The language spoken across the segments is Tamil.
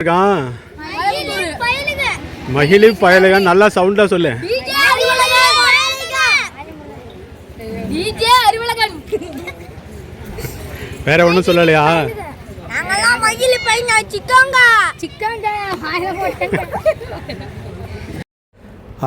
இருக்கான். மகிழி பயலுக. நல்லா சவுண்டா சொல்லு. டிஜே அறிவழகன் வேற ஒன்றும் சொல்லலையா?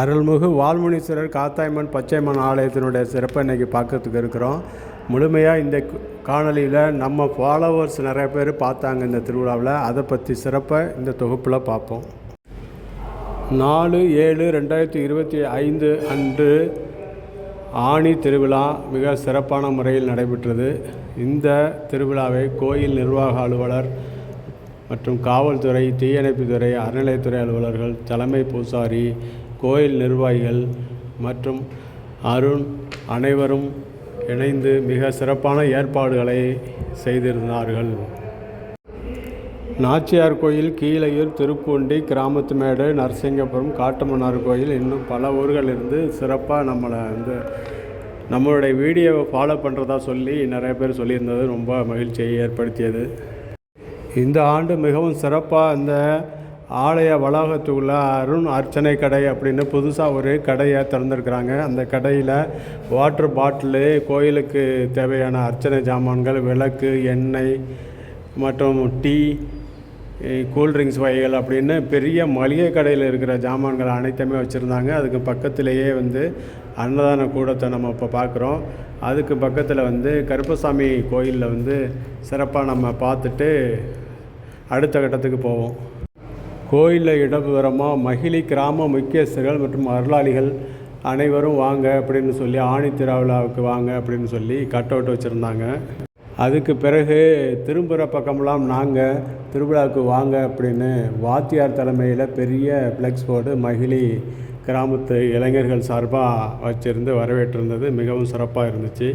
அருள்மிகு வால்முனீஸ்வரர் காத்தாயம்மன் பச்சையம்மன் ஆலயத்தினுடைய சிறப்பை இன்னைக்கு பார்க்கறதுக்கு இருக்கிறோம். முழுமையாக இந்த காணொலியில் நம்ம ஃபாலோவர்ஸ் நிறைய பேர் பார்த்தாங்க இந்த திருவிழாவில். அதை பற்றி சிறப்பை இந்த தொகுப்பில் பார்ப்போம். நாலு ஏழு ரெண்டாயிரத்தி இருபத்தி ஐந்து அன்று ஆணி திருவிழா மிக சிறப்பான முறையில் நடைபெற்றது. இந்த திருவிழாவை கோயில் நிர்வாக அலுவலர் மற்றும் காவல்துறை தீயணைப்புத்துறை அறநிலையத்துறை அலுவலர்கள் தலைமை பூசாரி கோயில் நிர்வாகிகள் மற்றும் அருண் அனைவரும் இணைந்து மிக சிறப்பான ஏற்பாடுகளை செய்திருந்தார்கள். நாச்சியார் கோயில் கீழையூர் திருப்பூண்டி கிராமத்து மேடு நரசிங்கபுரம் காட்டுமன்னார் கோயில் இன்னும் பல ஊர்களிலிருந்து சிறப்பாக நம்மளை வந்து நம்மளுடைய வீடியோவை ஃபாலோ பண்ணுறதா சொல்லி நிறைய பேர் சொல்லியிருந்தது. ரொம்ப மகிழ்ச்சியை ஏற்படுத்தியது. இந்த ஆண்டு மிகவும் சிறப்பாக இந்த ஆலய வளாகத்துக்குள்ள அருண் அர்ச்சனை கடை அப்படின்னு புதுசாக ஒரு கடையை திறந்துருக்குறாங்க. அந்த கடையில் வாட்டர் பாட்டிலு கோயிலுக்கு தேவையான அர்ச்சனை ஜாமான்கள் விளக்கு எண்ணெய் மற்றும் டீ கூல்ட்ரிங்க்ஸ் வகைகள் அப்படின்னு பெரிய மளிகை கடையில் இருக்கிற ஜாமான்கள் அனைத்துமே வச்சுருந்தாங்க. அதுக்கு பக்கத்திலேயே வந்து அன்னதான கூடத்தை நம்ம இப்போ பார்க்குறோம் அதுக்கு பக்கத்தில் வந்து கருப்பசாமி கோயிலில் வந்து சிறப்பாக நம்ம பார்த்துட்டு அடுத்த கட்டத்துக்கு போவோம். கோயிலில் இடதுபுறமாக மகிழி கிராம முக்கியஸ்தர்கள் மற்றும் அருளாளிகள் அனைவரும் வாங்க அப்படின்னு சொல்லி ஆணி திருவிழாவுக்கு வாங்க அப்படின்னு சொல்லி கட் அவுட் வச்சுருந்தாங்க. அதுக்கு பிறகு திரும்புகிற பக்கமெல்லாம் நாங்கள் திருவிழாவுக்கு வாங்க அப்படின்னு வாத்தியார் தலைமையில் பெரிய ஃப்ளெக்ஸ் போர்டு மகிழி கிராமத்து இளைஞர்கள் சார்பாக வச்சுருந்து வரவேற்றிருந்தது. மிகவும் சிறப்பாக இருந்துச்சு.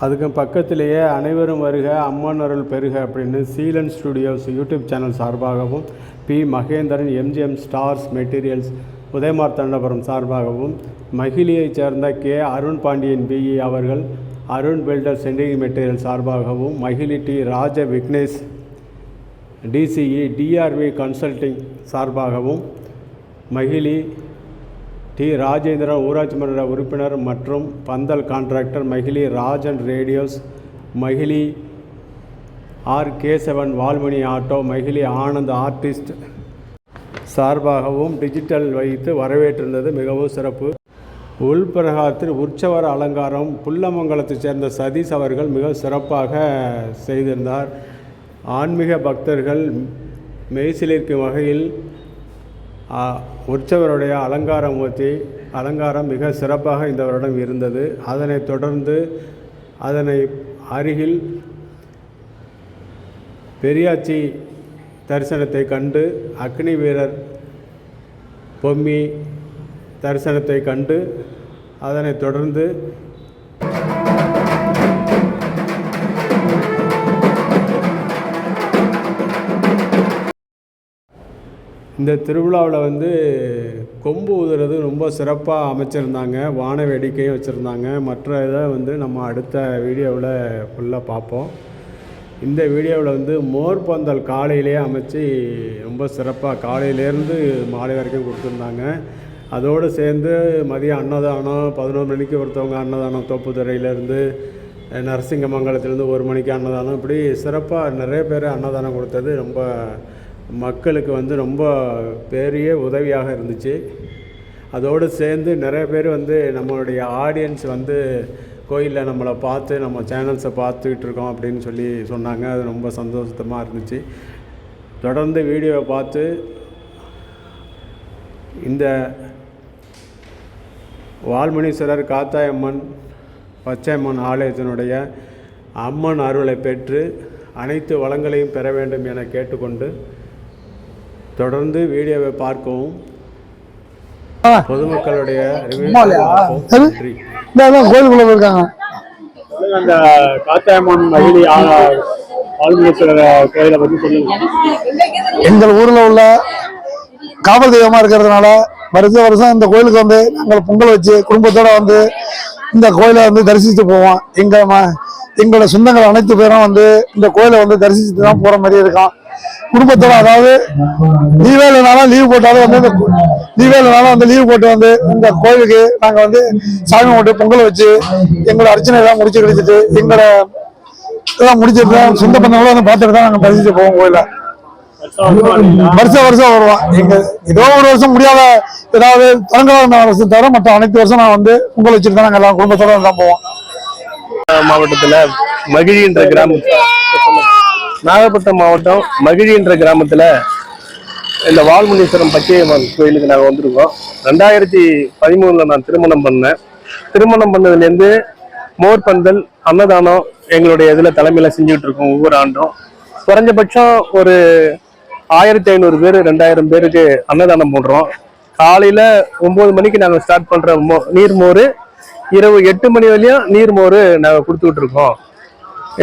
அதுக்கு பக்கத்திலேயே அனைவரும் வருக அம்மன் அருள் பெருக அப்படின்னு சீலன் ஸ்டுடியோஸ் யூடியூப் சேனல் சார்பாகவும் P Mahendran MGM stars materials Udayamarthandapuram சார்பாகவும் மகிழியைச் சேர்ந்த கே அருண் பாண்டியன் பிஇ அவர்கள் அருண் பில்டர் சென்டிங் மெட்டீரியல் சார்பாகவும் மகிழி டி ராஜ விக்னேஷ் டிசிஇ டிஆர்வி கன்சல்டிங் சார்பாகவும் மகிழி டி. ராஜேந்திரா ஊராட்சி மன்ற உறுப்பினர் மற்றும் பந்தல் contractor மகிழி Rajan radios மகிழி R. Kesavan வால்மணி auto மகிழி Anand artist சார்பாகவும் டிஜிட்டல் வைத்து வரவேற்றிருந்தது. மிகவும் சிறப்பு. உள்பிரகாரத்தில் உற்சவர் அலங்காரம் புல்லமங்கலத்தைச் சேர்ந்த சதீஷ் அவர்கள் மிக சிறப்பாக செய்திருந்தார். ஆன்மீக பக்தர்கள் மெய்சிலிருக்கும் வகையில் உற்சவருடைய அலங்கார மூர்த்தி அலங்காரம் மிக சிறப்பாக இந்த வருடம் இருந்தது. அதனைத் தொடர்ந்து அதனை அருகில் பெரியாச்சி தரிசனத்தை கண்டு அக்னி வீரர் பொம்மி தரிசனத்தை கண்டு அதனைத் தொடர்ந்து இந்த திருவிழாவில் வந்து கொம்பு ஊதுறது ரொம்ப சிறப்பாக அமைச்சிருந்தாங்க வான வேடிக்கையும் வச்சுருந்தாங்க. மற்ற இதை வந்து நம்ம அடுத்த வீடியோவில் ஃபுல்லாக பார்ப்போம். இந்த வீடியோவில் வந்து மோர் பந்தல் காலையிலே அமைச்சு ரொம்ப சிறப்பாக காலையிலேருந்து மாலை வரைக்கும் கொடுத்துருந்தாங்க. அதோடு சேர்ந்து மதியம் அன்னதானம் பதினோரு மணிக்கு ஒருத்தவங்க அன்னதானம் தோப்புத்துறையிலேருந்து நரசிங்கமங்கலத்துலேருந்து ஒரு மணிக்கு அன்னதானம் இப்படி சிறப்பாக நிறைய பேர் அன்னதானம் கொடுத்தது ரொம்ப மக்களுக்கு வந்து ரொம்ப பெரிய உதவியாக இருந்துச்சு. அதோடு சேர்ந்து நிறைய பேர் வந்து நம்மளுடைய ஆடியன்ஸ் வந்து கோயிலில் நம்மளை பார்த்து நம்ம சேனல்ஸை பார்த்துக்கிட்டு இருக்கோம் அப்படின்னு சொல்லி சொன்னாங்க. அது ரொம்ப சந்தோஷமாக இருந்துச்சு. தொடர்ந்து வீடியோவை பார்த்து இந்த வால்மணீஸ்வரர் காத்தாயம்மன் பச்சையம்மன் ஆலயத்தினுடைய அம்மன் அருளை பெற்று அனைத்து வளங்களையும் பெற வேண்டும் என கேட்டுக்கொண்டு தொடர்ந்து வீடியோவை பார்க்கவும். பொதுமக்களுடைய கோயிலுக்குள்ள போயிருக்காங்க. அந்த காத்தாயம்மன் மகிழி கோயிலை பற்றி சொல்லுங்க. எங்கள் ஊர்ல உள்ள காவல் தெய்வமா இருக்கிறதுனால வருஷ வருஷம் இந்த கோயிலுக்கு வந்து நாங்கள் பொங்கல் வச்சு குடும்பத்தோட வந்து இந்த கோயிலை வந்து தரிசித்து போவோம். எங்க ம- எங்களோட சொந்தங்கள் அனைத்து பேரும் வந்து இந்த கோயிலை வந்து தரிசிச்சுட்டு தான் போற மாதிரி இருக்கும் குடும்பத்தோட அதாவது லீவே இல்லைனாலும் லீவ் போட்டாலும் வந்து இந்த லீவே இல்லைனாலும் வந்து லீவ் போட்டு வந்து இந்த கோயிலுக்கு நாங்க வந்து சாமி கும்பிட்டு பொங்கல் வச்சு எங்களோட அர்ச்சனை எல்லாம் முடிச்சு கிடைச்சிட்டு எங்களோட இதெல்லாம் முடிச்சிட்டு தான் சொந்த பந்தங்களும் வந்து பார்த்துட்டு தான் நாங்க தரிசிச்சு போவோம் கோயில. வருஷம் வருஷம் வருவோம். எங்க ஏதோ ஒரு வருஷம் முடியாத ஏதாவது தரங்களான வருஷம் தவிர மற்ற அனைத்து வருஷம் நான் வந்து பொங்கல் வச்சுட்டு தான் நாங்க எல்லாம் குடும்பத்தோட தான் போவோம். மாவட்டத்துல மகிழின்ற என்ற நாகப்பட்டினம் மாவட்டம் மகிழி என்ற கிராமத்துல இந்த வால்முனீஸ்வரம் பச்சையம்மன் கோயிலுக்கு நாங்கள் வந்திருக்கோம். ரெண்டாயிரத்தி பதிமூணுல நான் திருமணம் பண்ணேன். திருமணம் பண்ணதுலேருந்து மோர் பந்தல் அன்னதானம் எங்களுடைய இதில் தலைமையில் செஞ்சுக்கிட்டு இருக்கோம் ஒவ்வொரு ஆண்டும். குறைஞ்சபட்சம் ஒரு ஆயிரத்தி ஐநூறு பேர் ரெண்டாயிரம் பேருக்கு அன்னதானம் போடுறோம். காலையில் ஒம்பது மணிக்கு நாங்கள் ஸ்டார்ட் பண்ணுற மோ நீர்மோர் இரவு எட்டு மணி வரையும் நீர்மோர் நாங்கள் கொடுத்துக்கிட்டு இருக்கோம்.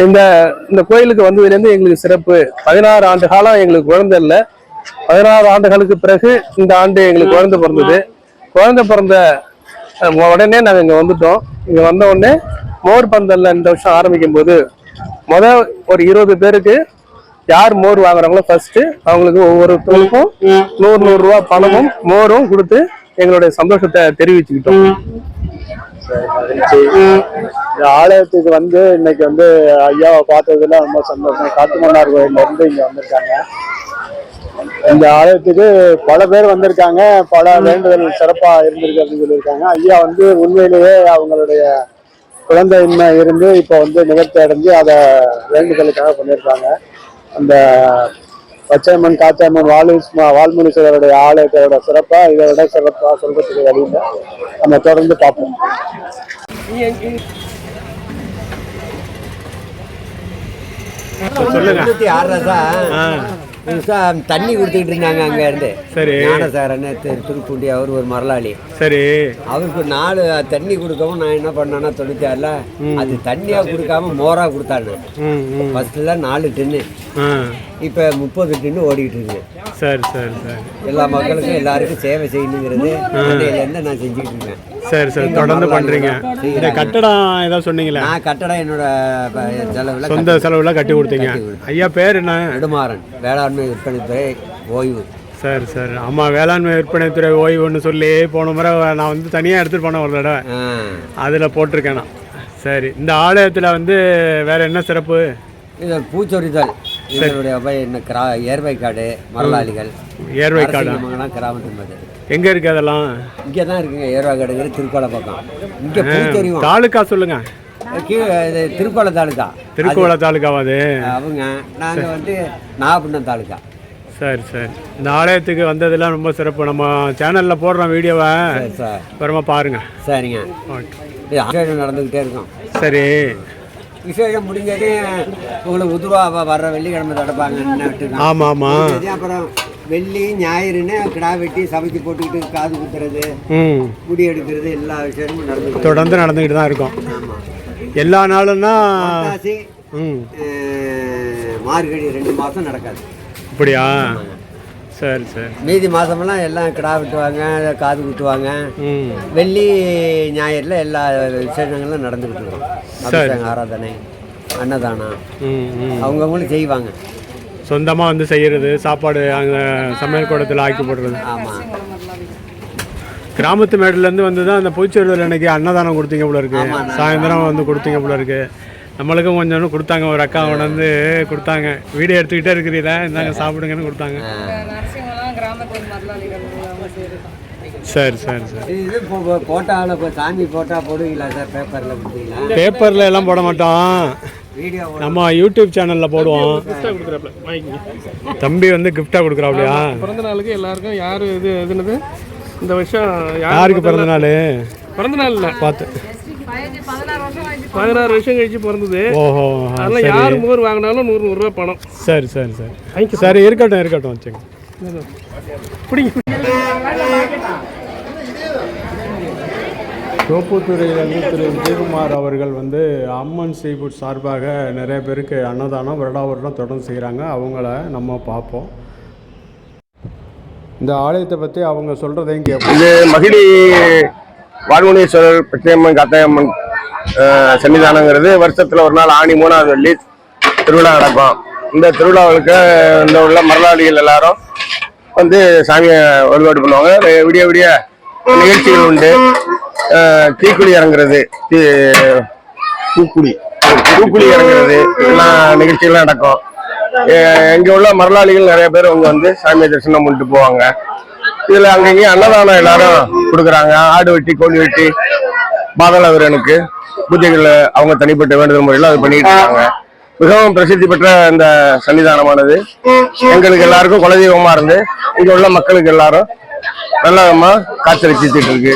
இந்த இந்த கோயிலுக்கு வந்ததுலேருந்து எங்களுக்கு சிறப்பு. பதினாறு ஆண்டு காலம் எங்களுக்கு குழந்தை இல்லை. பதினாறு ஆண்டுகளுக்கு பிறகு இந்த ஆண்டு எங்களுக்கு குழந்தை பிறந்தது. குழந்தை பிறந்த உடனே நாங்கள் இங்கே வந்துட்டோம். இங்கே வந்த உடனே மோர் பந்தல்ல இந்த வருஷம் ஆரம்பிக்கும் போது முத ஒரு இருபது பேருக்கு யார் மோர் வாங்குறாங்களோ ஃபர்ஸ்ட் அவங்களுக்கு ஒவ்வொருத்தருக்கும் நூறு நூறு ரூபா பணமும் மோரும் கொடுத்து எங்களுடைய சந்தோஷத்தை தெரிவிச்சுக்கிட்டோம். இந்த ஆலயத்துக்கு வந்து இன்னைக்கு வந்து ஐயாவை பார்த்ததுல ரொம்ப சந்தோஷம். காட்டுமன்னார் கோயில்ல இருந்து இங்க வந்திருக்காங்க. இந்த ஆலயத்துக்கு பல பேர் வந்திருக்காங்க. பல வேண்டுதல் சிறப்பா இருந்திருக்கு அப்படின்னு சொல்லியிருக்காங்க. ஐயா வந்து உண்மையிலேயே அவங்களுடைய குழந்தையின்மை இருந்து இப்போ வந்து நிகழ்த்தி அடைஞ்சு அதை வேண்டுதலுக்காக பண்ணியிருக்காங்க. அந்த பச்சையம்மன் காத்தாயம்மன் வாலு வால்முனீஸ்வரருடைய ஆலயத்தோட சிறப்பா இதை விட சிறப்பா சொல்றதுக்கு வழியில நம்ம தொடர்ந்து பார்ப்போம். சொல்லுங்க. தண்ணி கொடுத்துக்கிட்டு இருந்தாங்க அங்க இருந்து சரி ஞானசாரன்னு திரு திருப்பூண்டி அவர் ஒரு மரலாளி. சரி. அவருக்கு நாலு தண்ணி கொடுக்கவும் நான் என்ன பண்ணேன்னா தொண்ணூத்தாறுல அது தண்ணியா கொடுக்காம மோரா ம் ஃபர்ஸ்ட்ல நாலு டின்னு. இப்ப முப்பது டின்னு ஓடிக்கிட்டு இருக்கு. சரி சரி சரி. எல்லா மக்களுக்கும் எல்லாருக்கும் சேவை செய்யணுங்கிறது இருந்து நான் செஞ்சுக்கிட்டு இருக்கேன். சரி சரி. தொடர்ந்து பண்றீங்க. இந்த கட்டடம் ஏதோ சொன்னீங்களே? நான் கட்டடம் என்னோட செலவுல சொந்த செலவுல கட்டி கொடுத்தீங்க. ஐயா பேர் என்ன? நெடுமாறன் வேளாண்மை விற்பனை துறை ஓய்வு. சரி சரி. ஆமா வேளாண்மை விற்பனைத்துறை ஓய்வுன்னு சொல்லி போன முறை நான் வந்து தனியாக எடுத்துகிட்டு போனேன் ஒரு தடவை. அதில் போட்டிருக்கேன் நான். சரி. இந்த ஆலயத்தில் வந்து வேற என்ன சிறப்பு? இது பூச்சொரிதல். எங்களுடைய என்ன கிரா ஏர்வை காடு மரலாளிகள். ஏர்வை காடா? அரசிங்கமங்கலம் கிராமத்து மது. எங்கே இருக்கு அதெல்லாம்? இங்கே தான் இருக்குங்க ஏர்வை காடுங்கிற திருக்கோளை பக்கம். இங்கே பூச்சொரியும் தாலுக்கா சொல்லுங்க. கீழே இது திருக்கோளை தாலுக்கா. திருக்கோள தாலுக்காவா அது? அவங்க நாங்கள் வந்து நாகப்பட்டினம் தாலுக்கா. சரி சரி. இந்த ஆலயத்துக்கு வந்ததெல்லாம் ரொம்ப சிறப்பு. நம்ம சேனலில் போடுறோம் வீடியோவை சரி சார். அப்புறமா பாருங்க. சரிங்க. ஓகே. நடந்துக்கிட்டே இருக்கும். சரி. விசேஷம் முடிஞ்சது உங்களுக்கு உதுவா வ- வர்ற வெள்ளிக்கிழமை விட்டுருக்காங்க ஆமாம். ஆமாம் அப்புறம் வெள்ளி ஞாயிறுன்னு கிடா வெட்டி சமைச்சு போட்டுக்கிட்டு காது குத்துறது முடி எடுக்கிறது எல்லா விஷயமும் நடந்துக்கிட்டு தொடர்ந்து நடந்துக்கிட்டு தான் இருக்கோம். எல்லா நாளும்னா மார்கழி ரெண்டு மாதம் நடக்காது. அப்படியா? சரி சரி. மீதி மாதமெல்லாம் எல்லாம் கிடா வெட்டுவாங்க காது குத்துவாங்க. வெள்ளி ஞாயிறில் எல்லா விசேஷங்களும் நடந்துக்கிட்டு இருக்கும். அபிஷேகம் ஆராதனை அன்னதானம். அவங்கவுங்களும் செய்வாங்க. சொந்தமாக வந்து செய்கிறது சாப்பாடு அங்கே சமையல் கூடத்தில் ஆக்கி போடுறது. ஆமாம் கிராமத்து மேடுலேருந்து வந்து தான் அந்த பூச்செருவில் அன்னைக்கு அன்னதானம் கொடுத்தீங்க போல இருக்கு. சாயந்தரம் வந்து கொடுத்தீங்க போல இருக்கு. நம்மளுக்கும் கொஞ்சம் கொடுத்தாங்க. ஒரு அக்கா வந்து கொடுத்தாங்க. வீடியோ எடுத்துக்கிட்டே இருக்கிறீங்களா இந்தாங்க சாப்பிடுங்கன்னு கொடுத்தாங்க. சரி சரி சரி. இது போட்டாவில் இப்போ சாமி போட்டால் போடுவீங்களா சார்? பேப்பரில் கொடுத்தீங்களா பேப்பரில் எல்லாம் போட மாட்டோம். நம்ம யூடியூப் சேனலில் போடுவோம். தம்பி வந்து கிஃப்டாக கொடுக்குறாப்லையா? பிறந்த நாளுக்கு எல்லாருக்கும் யார் இது எதுனது இந்த வருஷம் யாருக்கு பிறந்த நாள் பிறந்த நாள் இல்லை பார்த்து பதினாறு வருஷம் கழிச்சு பிறந்தது. ஓஹோ அதெல்லாம் சரி. யார் மோர் வாங்கினாலும் நூறு நூறுரூவா பணம். சரி சரி சரி. சரி இருக்கட்டும் இருக்கட்டும் வச்சுங்க பிடிங்க தோப்புத்துறையிலிருந்து திரு. விஜயகுமார் அவர்கள் வந்து அம்மன் சீஃபுட் சார்பாக நிறைய பேருக்கு அன்னதானம் வருடா வருடம் தொடர்ந்து செய்கிறாங்க அவங்கள நம்ம பார்ப்போம். இந்த ஆலயத்தை பற்றி அவங்க சொல்கிறதையும் கேட்போம். இது மகிழி வால்முனீஸ்வரர் பச்சையம்மன் காத்தாயம்மன் சன்னிதானங்கிறது வருஷத்துல ஒரு நாள் ஆணி மூணாவது வெள்ளி திருவிழா நடக்கும். இந்த திருவிழாவுக்கு இந்த உள்ள மரலாளிகள் எல்லாரும் வந்து சாமியை வழிபாடு பண்ணுவாங்க. விடிய விடிய நிகழ்ச்சிகள் உண்டு. தீக்குழி இறங்குறது தீ பூக்குழி பூக்குழி இறங்குறது எல்லாம் நிகழ்ச்சிகள்லாம் நடக்கும். இங்க உள்ள மரலாளிகள் நிறைய பேர் அவங்க வந்து சாமியை தரிசனம் பண்ணிட்டு போவாங்க. இதுல அங்கங்கேயும் அன்னதானம் எல்லாரும் கொடுக்குறாங்க. ஆடு வெட்டி கோழி வெட்டி பாதாளவரனுக்கு பூஜைகள் அவங்க தனிப்பட்ட வேண்டுதல் முறையில் அது பண்ணிட்டு இருக்காங்க. மிகவும் பிரசித்தி பெற்ற இந்த சன்னிதானமானது. எங்களுக்கு எல்லாருக்கும் குலதெய்வமா இருந்து இங்க உள்ள மக்களுக்கு எல்லாரும் நல்ல விதமா காத்தரிச்சிட்டு இருக்கு.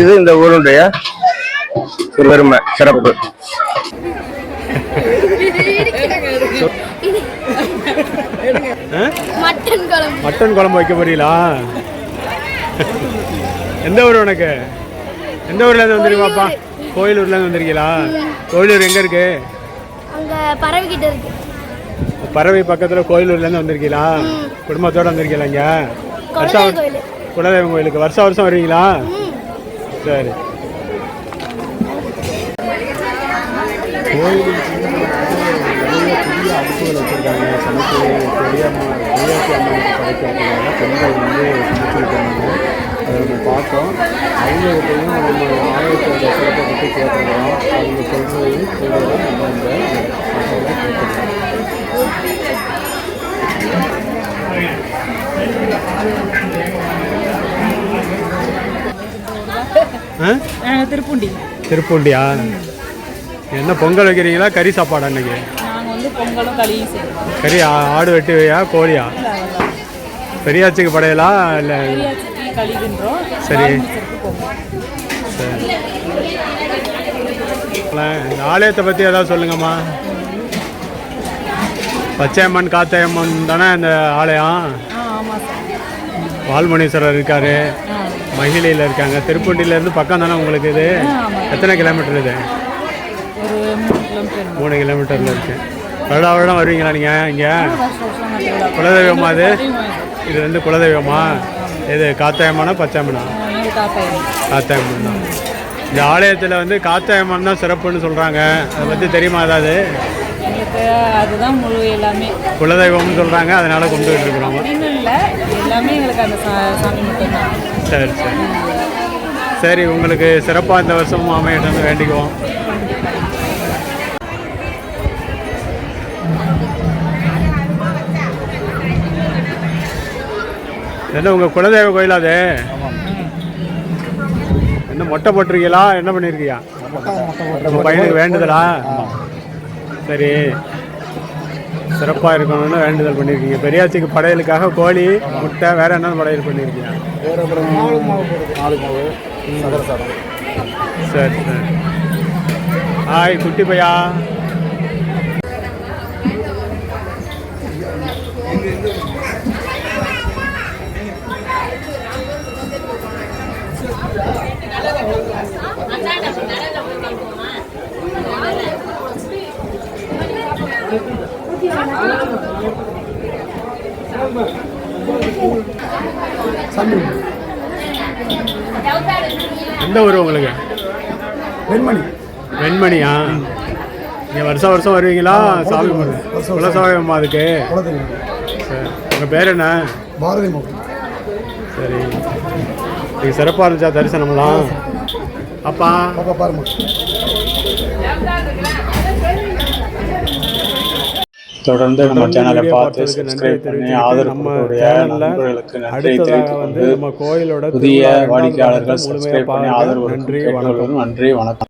இது இந்த ஊருடைய பெருமை சிறப்பு. மட்டன் குழம்பு. மட்டன் குழம்பு வைக்க போறீங்களா எந்த ஊர் உனக்கு? எந்த ஊர்லேருந்து வந்திருக்கீங்கப்பா கோயிலூர்லேருந்து வந்திருக்கீங்களா? கோயிலூர் எங்கே இருக்கு? அங்க பறவைக்கிட்ட இருக்கு. பறவை பக்கத்தில் கோயிலூர்லேருந்து வந்திருக்கீங்களா? குடும்பத்தோடு வந்திருக்கீங்களா இங்கே? வருஷம் குலதெய்வம் கோயிலுக்கு வருஷம் வருஷம் வருவீங்களா? சரி. நிறைய புதிய அமைப்புகள் வச்சுருக்காங்க. சமைச்சு பெரியம்மா பெரியாச்சி அம்மனுக்கு படைக்கிறதுக்காக பெண்கள் வந்து சமைச்சுட்டு இருந்தாங்க அதை நம்ம பார்த்தோம். அவங்ககிட்டையும் நம்ம ஆலயத்தோட சிறப்பை பற்றி கேட்டிருக்கிறோம். அவங்க சொல்றதையும் சொல்கிறத நம்ம இந்த ஆ திருப்பூண்டி. திருப்பூண்டியா? என்ன பொங்கல் வைக்கிறீங்களா? கறி சாப்பாடு அன்னைக்கு நாங்கள் வந்து பொங்கலும் களியும் செய்வோம். கறி ஆடு வெட்டுவையா? கோழியா? பெரியாச்சிக்கு படையலா இல்லை? சரி. இந்த ஆலயத்தை பற்றி ஏதாவது சொல்லுங்கம்மா. பச்சையம்மன் காத்தையம்மன் தானே இந்த ஆலயம்? வால்முனீஸ்வரர் இருக்காரு. மகிழையில் இருக்காங்க. திருப்பூண்டிலேருந்து பக்கம் தானே உங்களுக்கு இது? எத்தனை கிலோமீட்டர் இது? மூணு கிலோமீட்டர் மூணு கிலோமீட்டரில் இருக்கு. வருடா வருடம் வருவீங்களா நீங்கள் இங்கே? குலதெய்வமா அது. இது வந்து குலதெய்வமா? இது எங்கள் தாத்தாயம் காத்தாயம்மன் தான். இந்த ஆலயத்தில் வந்து காத்தாயம்மன் தான் சிறப்புன்னு சொல்கிறாங்க அதை பற்றி தெரியுமா ஏதாவது? அதுதான் முழு எல்லாமே. குலதெய்வம்னு சொல்கிறாங்க அதனால் கொண்டுகிட்டு இருக்கிறோம். இல்லை எல்லாமே எங்களுக்கு அந்த சாமி மட்டும்தான். சரி சரி. சரி உங்களுக்கு சிறப்பாக இந்த வருஷம் அமையிட்டோம்னு வேண்டிக்குவோம். என்ன உங்கள் குலதெய்வ கோயில் அது? என்ன மொட்டை போட்டிருக்கீங்களா? என்ன பண்ணியிருக்கியா உங்கள் பையனுக்கு வேண்டுதலா? சரி. சிறப்பாக இருக்கணும்னு வேண்டுதல் பண்ணியிருக்கீங்க பெரியாச்சிக்கு படையலுக்காக கோழி முட்டை வேற என்னென்ன படையல் பண்ணியிருக்கீங்க சரி சரி. ஹாய் குட்டி பையா. எந்த ஊர் உங்களுக்கு? வெண்மணி. வெண்மணியா? நீங்கள் வருஷம் வருஷம் வருவீங்களா? சாமி குலசாமி அதுக்கு? குலதெய்வம். சரி. உங்கள் பேர் என்ன? பாரதி சரி. இது சிறப்பாக இருந்துச்சா தரிசனம்லாம்? அப்பா? பாருமா. தொடர்ந்து நம்ம சேனலை பார்த்து சப்ஸ்கிரைப் பண்ணி தெரிவிச்சுக்கிட்டு ஆதரவு நம்ம கொடுக்கக்கூடிய சேனல்ல நண்பர்களுக்கு நன்றி தெரிவித்துக் வந்து கொண்டு நம்ம கோயிலோட புதிய வாடிக்கையாளர்கள் சப்ஸ்கிரைப் பண்ணி. ஆதரவு நன்றி வணக்கம் நன்றி வணக்கம்